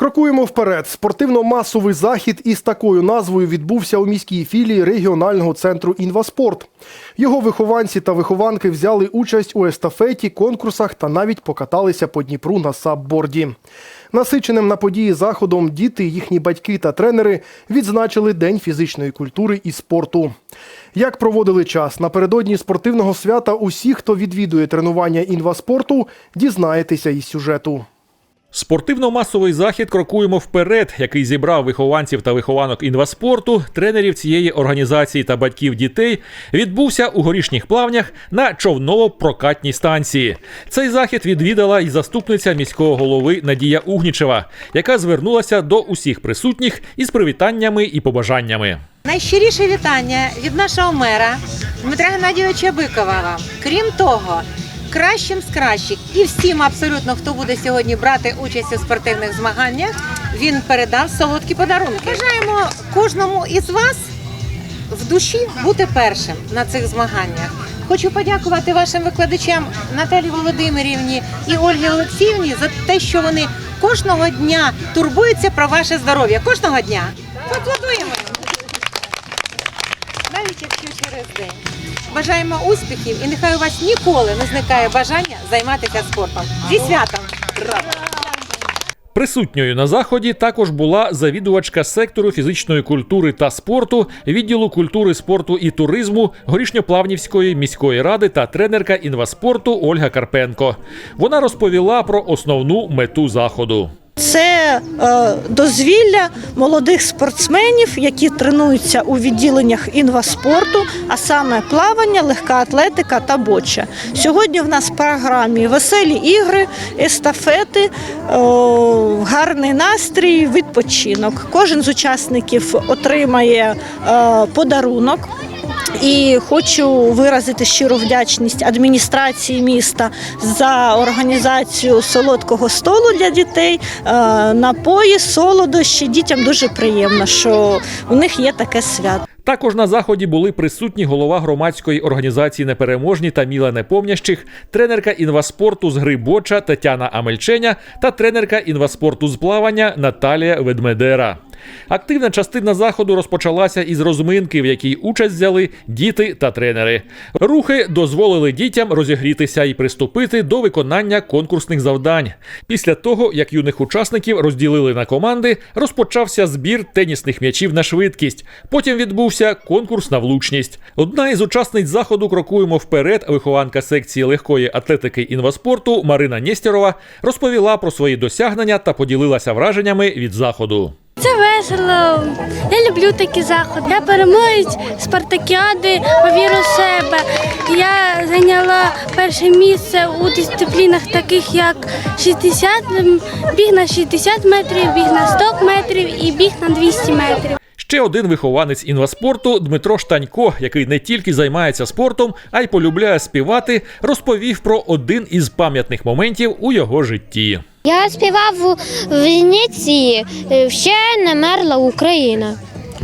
Крокуємо вперед. Спортивно-масовий захід із такою назвою відбувся у міській філії регіонального центру Інваспорт. Його вихованці та вихованки взяли участь у естафеті, конкурсах та навіть покаталися по Дніпру на сабборді. Насиченим на події заходом діти, їхні батьки та тренери відзначили День фізичної культури і спорту. Як проводили час напередодні спортивного свята, усі, хто відвідує тренування інваспорту, дізнаєтеся із сюжету. Спортивно-масовий захід крокуємо вперед, який зібрав вихованців та вихованок інваспорту, тренерів цієї організації та батьків дітей, відбувся у горішніх плавнях на човново-прокатній станції. Цей захід відвідала і заступниця міського голови Надія Угнічева, яка звернулася до усіх присутніх із привітаннями і побажаннями. Найщиріше вітання від нашого мера Дмитра Геннадійовича Бикова. Крім того, кращим з кращих і всім абсолютно, хто буде сьогодні брати участь у спортивних змаганнях, він передав солодкі подарунки. Бажаємо кожному із вас в душі бути першим на цих змаганнях. Хочу подякувати вашим викладачам Наталі Володимирівні і Ольгі Олексіївні за те, що вони кожного дня турбуються про ваше здоров'я. Кожного дня. Навіть якщо через день. Бажаємо успіхів і нехай у вас ніколи не зникає бажання займатися спортом. Зі святом! Присутньою на заході також була завідувачка сектору фізичної культури та спорту, відділу культури, спорту і туризму Горішньоплавнівської міської ради та тренерка інваспорту Ольга Карпенко. Вона розповіла про основну мету заходу. Це е, дозвілля молодих спортсменів, які тренуються у відділеннях інваспорту, а саме плавання, легка атлетика та боча. Сьогодні в нас в програмі веселі ігри, естафети, гарний настрій, відпочинок. Кожен з учасників отримає е, подарунок. І хочу виразити щиру вдячність адміністрації міста за організацію солодкого столу для дітей. Е, Напої, солодощі. Дітям дуже приємно, що у них є таке свято. Також на заході були присутні голова громадської організації Непереможні та Міла Непомнящих, тренерка інваспорту з гри боча Тетяна Амельченя та тренерка інваспорту з плавання Наталія Ведмедера. Активна частина заходу розпочалася із розминки, в якій участь взяли діти та тренери. Рухи дозволили дітям розігрітися і приступити до виконання конкурсних завдань. Після того, як юних учасників розділили на команди, розпочався збір тенісних м'ячів на швидкість. Потім відбувся конкурс на влучність. Одна із учасниць заходу крокуємо вперед. Вихованка секції легкої атлетики інваспорту Марина Нєстєрова розповіла про свої досягнення та поділилася враженнями від заходу. Весело. Я люблю такі заходи. Я переможець спартакіади повіру в себе. Я зайняла перше місце у дисциплінах, таких як 60, біг на 60 метрів, біг на 100 метрів і біг на 200 метрів. Ще один вихованець інваспорту Дмитро Штанько, який не тільки займається спортом, а й полюбляє співати, розповів про один із пам'ятних моментів у його житті. Я співав в Венеції е, ще не мерла Україна.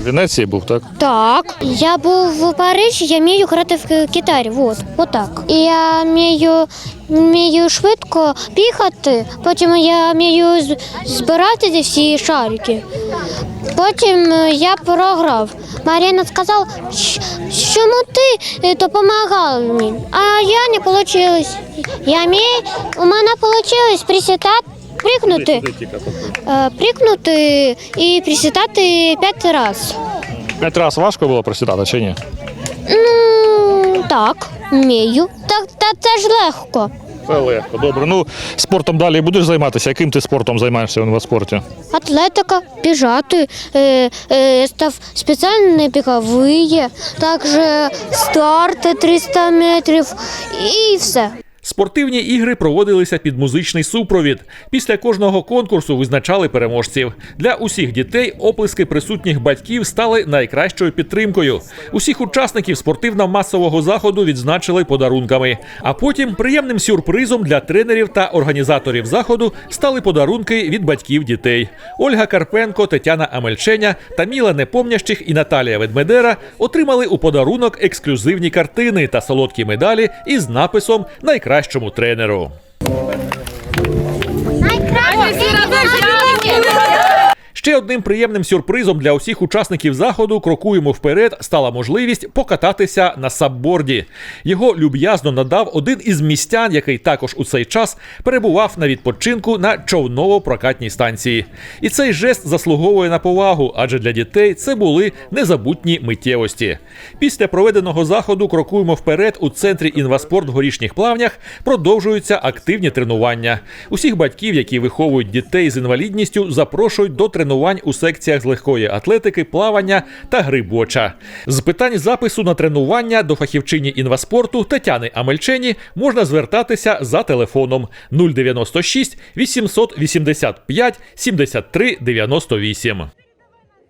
В Венеції був, так? Так. Я був у Парижі, я вмію грати в гітарі. Вот, отак. І я вмію, вмію швидко бігати, потім я вмію збирати всі шарики. Потім е, я програв. Марина сказала, «Щ- чому ти е, допомагала мені? А я не вийшло. Я вмію, у мене вийшло присідати, пригнути, е, і присідати п'ять разів. П'ять разів важко було просідати чи ні? Ну, так, вмію. Так, та це ж легко. Це легко. Добре. Ну, спортом далі будеш займатися. Яким ти спортом займаєшся в інваспорті? Атлетика, біжати, е, е, став спеціальні бігові, також старти 300 метрів і все. Спортивні ігри проводилися під музичний супровід. Після кожного конкурсу визначали переможців. Для усіх дітей оплески присутніх батьків стали найкращою підтримкою. Усіх учасників спортивно-масового заходу відзначили подарунками. А потім приємним сюрпризом для тренерів та організаторів заходу стали подарунки від батьків дітей. Ольга Карпенко, Тетяна Амельченя та Міла Непомнящих і Наталія Ведмедера отримали у подарунок ексклюзивні картини та солодкі медалі із написом Найкращому тренеру. Найкраще Ще одним приємним сюрпризом для усіх учасників заходу крокуємо вперед стала можливість покататися на сабборді. Його люб'язно надав один із містян, який також у цей час перебував на відпочинку на човново-прокатній станції. І цей жест заслуговує на повагу, адже для дітей це були незабутні миттєвості. Після проведеного заходу крокуємо вперед у центрі інваспорт в горішніх плавнях. Продовжуються активні тренування. Усіх батьків, які виховують дітей з інвалідністю, запрошують до тренувань у секціях з легкої атлетики, плавання та гри боча. З питань запису на тренування до фахівчині інваспорту Тетяни Амельчені можна звертатися за телефоном 096 885 73 98.